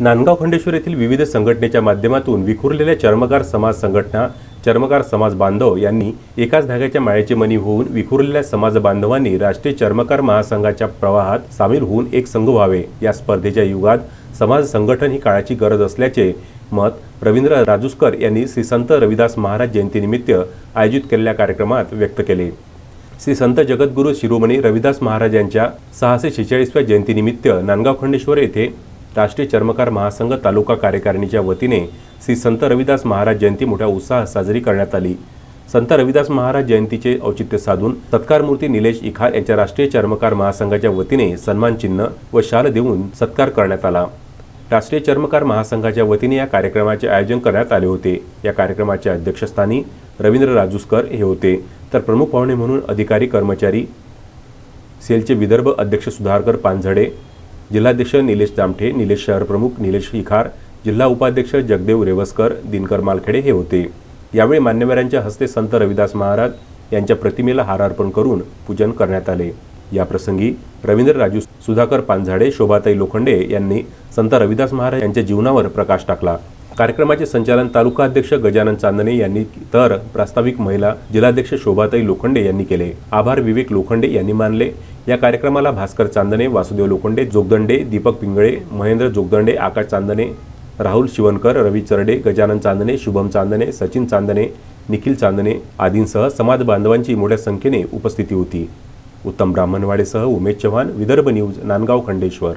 नांदगाव खंडेश्वर येथील विविध संघटनेच्या माध्यमातून विखुरलेल्या चर्मकार समाज संघटना चर्मकार समाज बांधव यांनी एकाच धाग्याच्या माळ्याचे मनी होऊन विखुरलेल्या समाज बांधवांनी राष्ट्रीय चर्मकार महासंघाच्या प्रवाहात सामील होऊन एक संघ व्हावे. या स्पर्धेच्या युगात समाज संघटन ही काळाची गरज असल्याचे मत रवींद्र राजूसकर यांनी श्री संत रविदास महाराज जयंतीनिमित्त आयोजित केलेल्या कार्यक्रमात व्यक्त केले. श्री संत जगद्गुरू शिरोमणी रविदास महाराज यांच्या सहाशे शेहेचाळीसव्या जयंतीनिमित्त नांदगाव खंडेश्वर येथे राष्ट्रीय चर्मकार महासंघ तालुका कार्यकारिणीच्या वतीने श्री संत रविदास महाराज जयंती मोठ्या उत्साहात साजरी करण्यात आली. संत रविदास महाराज जयंतीचे औचित्य साधून सत्कार मूर्ती निलेश इखार यांच्या राष्ट्रीय चर्मकार महासंघाच्या वतीने सन्मान चिन्ह व शाल देऊन सत्कार करण्यात आला. राष्ट्रीय चर्मकार महासंघाच्या वतीने या कार्यक्रमाचे आयोजन करण्यात आले होते. या कार्यक्रमाच्या अध्यक्षस्थानी रवींद्र राजूसकर हे होते. तर प्रमुख पाहुणे म्हणून अधिकारी कर्मचारी सेलचे विदर्भ अध्यक्ष सुधाकर पानझडे जिल्हाध्यक्ष निलेश जामठे निलेश शहरप्रमुख निलेश इखार जिल्हा उपाध्यक्ष जगदेव रेवसकर दिनकर मालखेडे हे होते. यावेळी मान्यवरांच्या हस्ते संत रविदास महाराज यांच्या प्रतिमेला हार अर्पण करून पूजन करण्यात आले. याप्रसंगी रवींद्र राजू सुधाकर पानझाडे शोभाताई लोखंडे यांनी संत रविदास महाराज यांच्या जीवनावर प्रकाश टाकला. कार्यक्रमाचे संचालन तालुका अध्यक्ष गजानन चांदणे यांनी तर प्रास्ताविक महिला जिल्हाध्यक्ष शोभाताई लोखंडे यांनी केले. आभार विवेक लोखंडे यांनी मानले. या कार्यक्रमाला भास्कर चांदणे वासुदेव लोखंडे जोगदंडे दीपक पिंगळे महेंद्र जोगदंडे आकाश चांदणे राहुल शिवनकर रवी चरडे गजानन चांदणे शुभम चांदणे सचिन चांदणे निखिल चांदणे आदींसह समाज बांधवांची मोठ्या संख्येने उपस्थिती होती. उत्तम ब्राह्मणवाडेसह उमेश चव्हाण विदर्भ न्यूज नांदगाव खंडेश्वर.